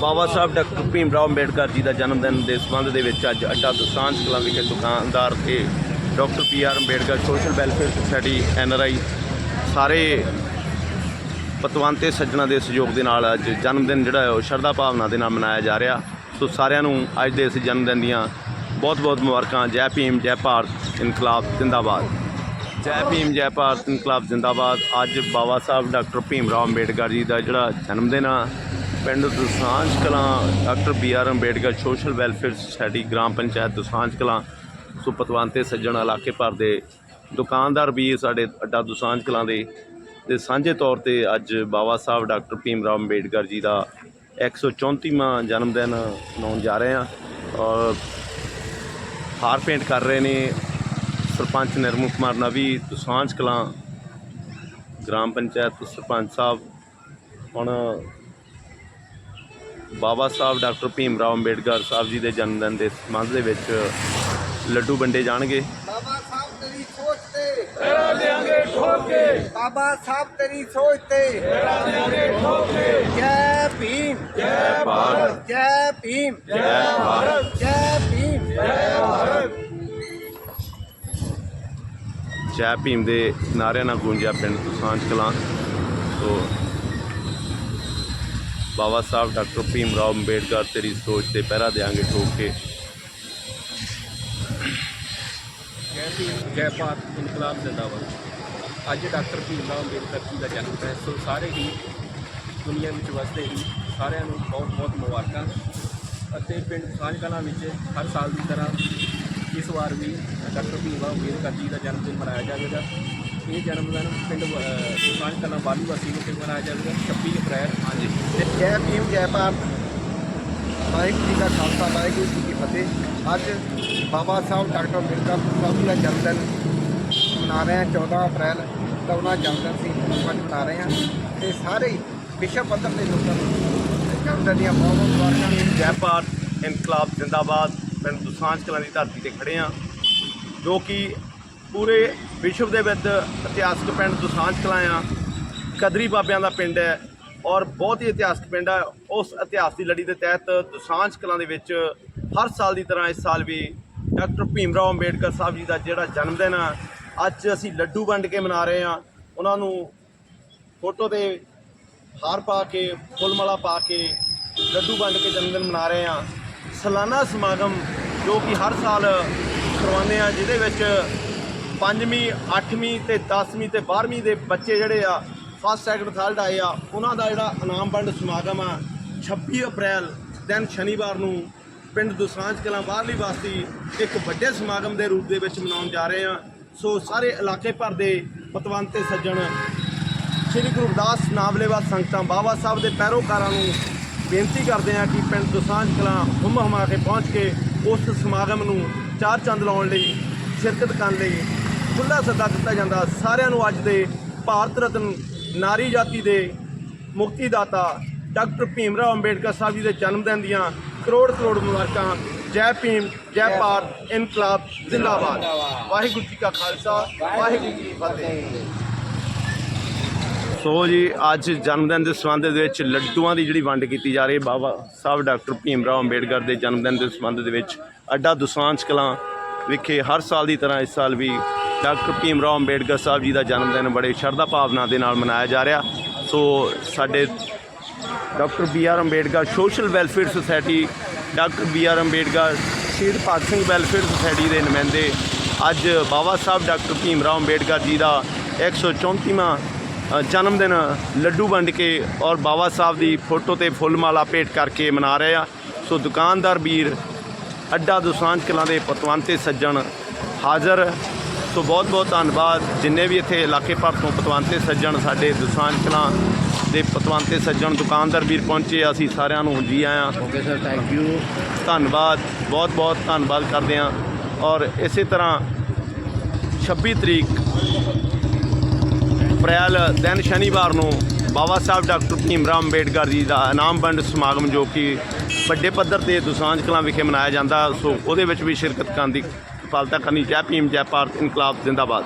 ਬਾਬਾ ਸਾਹਿਬ doctor Bhim Rao Ambedkar ji ਦਾ ਜਨਮ ਦਿਨ ਦੇ ਸੰਬੰਧ ਦੇ ਵਿੱਚ ਅੱਜ ਅੱਡਾ ਦੁਸਾਂਝ ਕਲਾਂ ਵਿਖੇ ਦੁਕਾਨਦਾਰ ਤੇ doctor P R Ambedkar social welfare society N R I ਸਾਰੇ ਪਤਵੰਤੇ ਸੱਜਣਾ ਦੇ ਸਹਿਯੋਗ ਦੇ ਨਾਲ ਅੱਜ ਜਨਮ ਦਿਨ ਜਿਹੜਾ ਹੈ ਉਹ ਸ਼ਰਧਾ ਭਾਵਨਾ ਦੇ ਨਾਲ ਮਨਾਇਆ ਜਾ ਰਿਹਾ। ਸੋ ਸਾਰਿਆਂ ਨੂੰ ਅੱਜ ਦੇ ਇਸ ਜਨਮ ਦਿਨ ਦੀਆਂ ਬਹੁਤ-ਬਹੁਤ ਮੁਬਾਰਕਾਂ। ਜੈ ਭੀਮ, ਜੈ ਭਾਰਤ ਇਨਕਲਾਬ, ਜ਼ਿੰਦਾਬਾਦ। ਜੈ ਭੀਮ, ਜੈ ਭਾਰਤ ਇਨਕਲਾਬ, ਜ਼ਿੰਦਾਬਾਦ। ਅੱਜ ਬਾਬਾ ਸਾਹਿਬ ਡਾਕਟਰ ਭੀਮ ਰਾਓ ਅੰਬੇਡਕਰ ਜੀ ਦਾ ਜਿਹੜਾ ਜਨਮ ਦਿਨ ਆ ਪਿੰਡ Dusanjh Kalan, doctor B R Ambedkar social welfare society, gram panchayat Dusanjh Kalan, ਸੁਪਤਵੰਤੇ ਸੱਜਣ ਇਲਾਕੇ ਭਰ ਦੇ ਦੁਕਾਨਦਾਰ ਵੀ ਸਾਡੇ ਅੱਡਾ ਦੁਸਾਂਝ ਕਲਾਂ ਦੇ। ਤੇ ਸਾਂਝੇ ਤੌਰ ਤੇ ਅੱਜ ਬਾਬਾ ਸਾਹਿਬ ਡਾਕਟਰ ਭੀਮ ਰਾਓ ਅੰਬੇਡਕਰ ਜੀ ਦਾ 134ਵਾਂ ਜਨਮ ਦਿਨ ਮਨਾਉਣ ਜਾ ਰਹੇ ਹਾਂ ਔਰ ਹਾਰ ਪੇਂਟ ਕਰ ਰਹੇ ਨੇ ਸਰਪੰਚ ਨਿਰਮਲ ਕੁਮਾਰ ਨਵੀ, ਦੁਸਾਂਝ ਕਲਾਂ, ਗ੍ਰਾਮ ਪੰਚਾਇਤ ਸਰਪੰਚ ਸਾਹਿਬ। ਹੁਣ ਬਾਬਾ ਸਾਹਿਬ ਡਾਕਟਰ ਭੀਮ ਰਾਓ ਅੰਬੇਡਕਰ ਸਾਹਿਬ ਜੀ ਦੇ ਜਨਮ ਦਿਨ ਦੇ ਸੰਬੰਧ ਦੇ ਵਿੱਚ ਲੱਡੂ ਵੰਡੇ ਜਾਣਗੇ। ਬਾਬਾ ਸਾਹਿਬ ਤੇਰੀ ਸੋਚ ਤੇ। ਤੇਰਾ ਦੇਾਂਗੇ ਠੋਕ ਕੇ। ਬਾਬਾ ਸਾਹਿਬ ਤੇਰੀ ਸੋਚ ਤੇ। ਤੇਰਾ ਦੇਾਂਗੇ ਠੋਕ ਕੇ। ਜੈ ਭੀਮ। ਜੈ ਭਾਰਤ। ਜੈ ਭੀਮ। ਜੈ ਭਾਰਤ। ਜੈ ਭੀਮ। ਜੈ ਭਾਰਤ। ਜੈ ਭੀਮ ਦੇ ਨਾਰਿਆਂ ਨਾਲ ਗੂੰਜਿਆ ਪਿੰਡ ਦੁਸਾਂਝ ਕਲਾਂ ਤੋਂ ਬਾਬਾ ਸਾਹਿਬ ਡਾਕਟਰ ਭੀਮ ਰਾਓ ਅੰਬੇਡਕਰ ਤੇਰੀ ਸੋਚ ਤੇ ਪਹਿਰਾ ਦੇਾਂਗੇ ਠੋਕ। ਕੇ ਜੈ ਭੀਮ ਜੈ ਭਾਰਤ ਇਨਕਲਾਬ ਜ਼ਿੰਦਾਬਾਦ। ਅੱਜ ਡਾਕਟਰ ਭੀਮ ਰਾਓ ਅੰਬੇਡਕਰ ਜੀ ਦਾ ਜਨਮ ਹੈ, ਸੋ ਸਾਰੇ ਹੀ ਦੁਨੀਆ ਵਿੱਚ ਵਸਦੇ ਹੀ ਸਾਰਿਆਂ ਨੂੰ ਬਹੁਤ ਬਹੁਤ ਮੁਬਾਰਕਾਂ। ਅਤੇ ਪਿੰਡ ਸਾਂਝ ਕਲਾਂ ਵਿੱਚ ਹਰ ਸਾਲ ਦੀ ਤਰ੍ਹਾਂ ਇਸ ਵਾਰ ਵੀ ਡਾਕਟਰ ਭੀਮ ਰਾਓ ਅੰਬੇਡਕਰ ਜੀ ਦਾ ਜਨਮ ਦਿਨ ਮਨਾਇਆ ਜਾਵੇਗਾ। ਇਹ ਜਨਮ ਦਿਨ ਪਿੰਡ ਸਾਂਝ ਕਲਾਂ ਬਾਲੂ ਵਾਸੀ ਵਿਖੇ ਮਨਾਇਆ ਜਾਵੇਗਾ 26 ਅਪ੍ਰੈਲ। ਹਾਂਜੀ। ਜੈ ਭੀਮ ਜੈ ਭਾਰਤ। ਵਾਹਿਗੁਰੂ ਜੀ ਦਾ ਖਾਲਸਾ ਵਾਹਿਗੁਰੂ ਜੀ ਕੀ ਫਤਿਹ। ਅੱਜ ਬਾਬਾ ਸਾਹਿਬ ਡਾਕਟਰ ਅੰਬੇਡਕਰ ਸਾਹਿਬ ਦਾ ਜਨਮ ਦਿਨ ਮਨਾ ਰਹੇ ਹਾਂ 14 ਅਪ੍ਰੈਲ ਦਾ ਉਹਨਾਂ ਜਨਮ ਦਿਨ ਸੀ ਅੱਜ ਮਨਾ ਰਹੇ ਹਾਂ। ਤੇ ਸਾਰੇ ਹੀ ਵਿਸ਼ਵ ਪੱਧਰ ਦੇ ਲੋਕਾਂ ਨੂੰ ਜਨਮ ਦਿਨ ਦੀਆਂ ਬਹੁਤ ਬਹੁਤ ਮੁਬਾਰਕਾਂ। ਜੈ ਭਾਰਤ ਇਨਕਲਾਬ ਜ਼ਿੰਦਾਬਾਦ ਪਿੰਡ ਦੁਸਾਂਝ ਕਲਾਂ ਦੀ ਧਰਤੀ ਤੇ ਖੜੇ ਆ ਜੋ ਕਿ ਪੂਰੇ ਵਿਸ਼ਵ ਦੇ ਵਿੱਚ ਇਤਿਹਾਸਕ ਪਿੰਡ ਦੁਸਾਂਝ ਕਲਾਂ ਆ, ਕਦਰੀ ਬਾਬਿਆਂ ਦਾ ਪਿੰਡ ਹੈ ਔਰ ਬਹੁਤ ਹੀ ਇਤਿਹਾਸਕ ਪਿੰਡ ਹੈ ਉਸ ਇਤਿਹਾਸ ਦੀ ਲੜੀ ਦੇ ਤਹਿਤ ਦੁਸਾਂਝ ਕਲਾਂ ਦੇ ਵਿੱਚ ਹਰ ਸਾਲ ਦੀ ਤਰ੍ਹਾਂ ਇਸ ਸਾਲ ਵੀ ਡਾਕਟਰ ਭੀਮ ਰਾਓ ਅੰਬੇਡਕਰ ਸਾਹਿਬ ਜੀ ਦਾ ਜਿਹੜਾ ਜਨਮ ਦਿਨ ਆ, ਅੱਜ ਅਸੀਂ ਲੱਡੂ ਵੰਡ ਕੇ ਮਨਾ ਰਹੇ ਆ। ਉਹਨਾਂ ਨੂੰ ਫੋਟੋ ਤੇ ਹਾਰ ਪਾ ਕੇ ਫੁੱਲ ਮਾਲਾ ਪਾ ਕੇ ਲੱਡੂ ਵੰਡ ਕੇ ਜਨਮ ਦਿਨ ਮਨਾ ਰਹੇ ਆ। ਸਾਲਾਨਾ ਸਮਾਗਮ ਜੋ ਕਿ ਹਰ ਸਾਲ ਕਰਵਾਉਂਦੇ ਆ, ਜਿਹਦੇ ਵਿੱਚ ਪੰਜਵੀਂ, ਅੱਠਵੀਂ ਤੇ 10ਵੀਂ ਤੇ 12ਵੀਂ ਦੇ ਬੱਚੇ ਜਿਹੜੇ ਆ ਫਸਟ ਸੈਕੰਡ ਥਰਡ ਆਏ ਆ, ਉਹਨਾਂ ਦਾ ਜਿਹੜਾ ਇਨਾਮ ਵੰਡ ਸਮਾਗਮ ਆ 26 ਅਪ੍ਰੈਲ, ਦਿਨ ਸ਼ਨੀਵਾਰ ਨੂੰ ਪਿੰਡ ਦੁਸਾਂਝ ਕਲਾਂ ਬਾਹਰਲੀ ਬਸਤੀ ਇੱਕ ਵੱਡੇ ਸਮਾਗਮ ਦੇ ਰੂਪ ਦੇ ਵਿੱਚ ਮਨਾਉਣ ਜਾ ਰਹੇ ਆ। ਸੋ ਸਾਰੇ ਇਲਾਕੇ ਭਰ ਦੇ ਪਤਵੰਤੇ, ਸੱਜਣ, ਸ਼੍ਰੀ ਗੁਰੂ ਰਵਿਦਾਸ ਨਾਵਲੇਵਾ ਸੰਗਤਾਂ, ਬਾਬਾ ਸਾਹਿਬ ਦੇ ਪੈਰੋਕਾਰਾਂ ਨੂੰ ਬੇਨਤੀ ਕਰਦੇ ਹਾਂ ਕਿ ਪਿੰਡ ਦੁਸਾਂਝ ਕਲਾਂ ਹੁੰਮ ਹਮਾ ਕੇ ਪਹੁੰਚ ਕੇ ਉਸ ਸਮਾਗਮ ਨੂੰ ਚਾਰ ਚੰਦ ਲਾਉਣ ਲਈ ਸ਼ਿਰਕਤ ਕਰਨ ਲਈ ਖੁੱਲ੍ਹਾ ਸੱਦਾ ਦਿੱਤਾ ਜਾਂਦਾ। ਸਾਰਿਆਂ ਨੂੰ ਅੱਜ ਦੇ ਭਾਰਤ ਰਤਨ ਨਾਰੀ ਜਾਤੀ ਦੇ ਮੁਕਤੀ ਦਾਤਾ ਡਾਕਟਰ ਭੀਮ ਰਾਓ ਅੰਬੇਡਕਰ ਸਾਹਿਬ ਜੀ ਦੇ ਜਨਮ ਦਿਨ ਦੀਆਂ ਕਰੋੜ ਕਰੋੜ ਮੁਬਾਰਕਾਂ। ਜੈ ਭੀਮ ਜੈ ਭਾਰਤ ਇਨਕਲਾਬ ਜ਼ਿੰਦਾਬਾਦ। ਵਾਹਿਗੁਰੂ ਜੀ ਕਾ ਖਾਲਸਾ ਵਾਹਿਗੁਰੂ ਜੀ ਕੀ ਫਤਿਹ। ਸੋ ਜੀ ਅੱਜ ਜਨਮ ਦਿਨ ਦੇ ਸੰਬੰਧ ਦੇ ਵਿੱਚ ਲੱਡੂਆਂ ਦੀ ਜਿਹੜੀ ਵੰਡ ਕੀਤੀ ਜਾ ਰਹੀ ਹੈ ਬਾਬਾ ਸਾਹਿਬ ਡਾਕਟਰ ਭੀਮ ਰਾਓ ਅੰਬੇਡਕਰ ਦੇ ਜਨਮ ਦਿਨ ਦੇ ਸੰਬੰਧ ਦੇ ਵਿੱਚ ਅੱਡਾ ਦੁਸਾਂਝ ਕਲਾਂ ਵਿਖੇ ਹਰ ਸਾਲ ਦੀ ਤਰ੍ਹਾਂ ਇਸ ਸਾਲ ਵੀ ਡਾਕਟਰ ਭੀਮ ਰਾਓ ਅੰਬੇਡਕਰ ਸਾਹਿਬ ਜੀ ਦਾ ਜਨਮ ਦਿਨ ਬੜੇ ਸ਼ਰਧਾ ਭਾਵਨਾ ਦੇ ਨਾਲ ਮਨਾਇਆ ਜਾ ਰਿਹਾ। ਸੋ ਸਾਡੇ doctor B R Ambedkar social welfare society doctor B R Ambedkar ਸ਼ਹੀਦ ਭਗਤ ਸਿੰਘ ਵੈਲਫੇਅਰ ਸੁਸਾਇਟੀ ਦੇ ਨੁਮਾਇੰਦੇ ਅੱਜ ਬਾਬਾ ਸਾਹਿਬ ਡਾਕਟਰ ਭੀਮ ਰਾਓ ਅੰਬੇਡਕਰ ਜੀ ਦਾ 134ਵਾਂ ਅ, ਜਨਮ ਦਿਨ ਲੱਡੂ ਵੰਡ ਕੇ ਔਰ ਬਾਬਾ ਸਾਹਿਬ ਦੀ ਫੋਟੋ ਤੇ ਫੁੱਲ ਮਾਲਾ ਭੇਟ ਕਰਕੇ ਮਨਾ ਰਹੇ ਆ। ਸੋ ਦੁਕਾਨਦਾਰ ਵੀਰ ਅੱਡਾ ਦੁਸਾਂਝ ਕਲਾਂ ਦੇ ਪਤਵੰਤੇ ਸੱਜਣ ਹਾਜ਼ਰ ਸੋ ਬਹੁਤ ਬਹੁਤ ਧੰਨਵਾਦ। ਜਿੰਨੇ ਵੀ ਇੱਥੇ ਇਲਾਕੇ ਭਰ ਤੋਂ ਪਤਵੰਤੇ ਸੱਜਣ ਸਾਡੇ ਦੁਸਾਂਝ ਕਲਾਂ ਦੇ ਪਤਵੰਤੇ ਸੱਜਣ ਦੁਕਾਨਦਾਰ ਵੀਰ ਪਹੁੰਚੇ ਅਸੀਂ ਸਾਰਿਆਂ ਨੂੰ ਜੀ ਆਇਆਂ। ਓਕੇ ਸਰ ਥੈਂਕ ਯੂ ਧੰਨਵਾਦ ਬਹੁਤ ਬਹੁਤ ਧੰਨਵਾਦ ਕਰਦੇ ਹਾਂ ਔਰ ਇਸੇ ਤਰ੍ਹਾਂ 26 ਤਰੀਕ ਅਪ੍ਰੈਲ ਦਿਨ ਸ਼ਨੀਵਾਰ ਨੂੰ ਬਾਬਾ ਸਾਹਿਬ ਡਾਕਟਰ ਭੀਮ ਰਾਓ ਅੰਬੇਡਕਰ ਜੀ ਦਾ ਇਨਾਮ ਵੰਡ ਸਮਾਗਮ ਜੋ ਕਿ ਵੱਡੇ ਪੱਧਰ ਤੇ ਦੁਸਾਂਝ ਕਲਾਂ ਵਿਖੇ ਮਨਾਇਆ ਜਾਂਦਾ ਸੋ ਉਹਦੇ ਵਿੱਚ ਵੀ ਸ਼ਿਰਕਤ ਕਰਨ ਦੀ ਕਿਫਾਲਤਾ ਕਰਨੀ ਜੈ ਭੀਮ ਜੈ ਭਾਰਤ ਇਨਕਲਾਬ ਜ਼ਿੰਦਾਬਾਦ।